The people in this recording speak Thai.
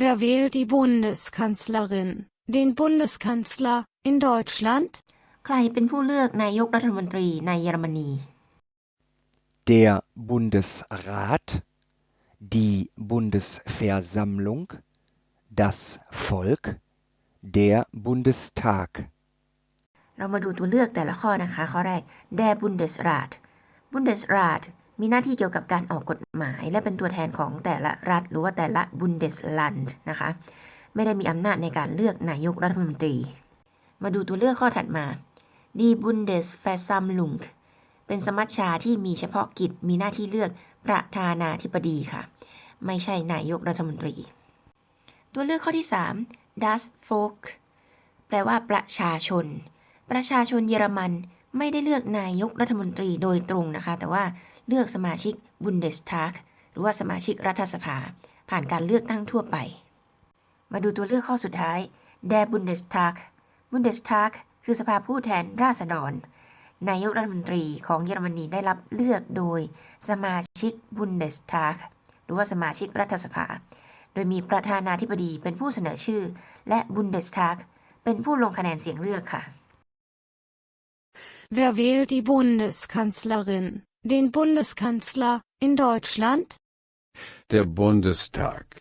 Wer wählt die Bundeskanzlerin, den Bundeskanzler in Deutschland? ใครเป็นผู้เลือกนายกรัฐมนตรีในเยอรมนี Der Bundesrat, die Bundesversammlung, das Volk, der Bundestag. เรามาดูตัวเลือกแต่ละข้อนะคะ ข้อแรก Der Bundesrat Bundesrat มีหน้าที่เกี่ยวกับการออกกฎหมาย และเป็นตัวแทนของแต่ละรัฐ หรือว่าแต่ละ Bundesland นะคะ ไม่ได้มีอำนาจในการเลือกนายกรัฐมนตรี มาดูตัวเลือกข้อถัดมา Die Bundesversammlung เป็นสมัชชาที่มีเฉพาะกิจมีหน้าที่เลือกประธานาธิบดีค่ะ ไม่ใช่นายกรัฐมนตรี ตัวเลือกข้อที่ 3 Das Volk แปลว่าประชาชน ประชาชนเยอรมัน ไม่ได้เลือกนายกรัฐมนตรีโดยตรงนะคะ แต่ว่าเลือกสมาชิก Bundestag หรือว่าสมาชิกรัฐสภา ผ่านการเลือกตั้งทั่วไป มาดูตัวเลือกข้อสุดท้าย Der Bundestag Bundestag คือสภาผู้แทนราษฎร นายกรัฐมนตรีของเยอรมนีได้รับเลือกโดยสมาชิก Bundestag หรือว่าสมาชิกรัฐสภา โดยมีประธานาธิบดีเป็นผู้เสนอชื่อ และ Bundestag เป็นผู้ลงคะแนนเสียงเลือกค่ะ Wer wählt die Bundeskanzlerin, den Bundeskanzler in Deutschland? Der Bundestag,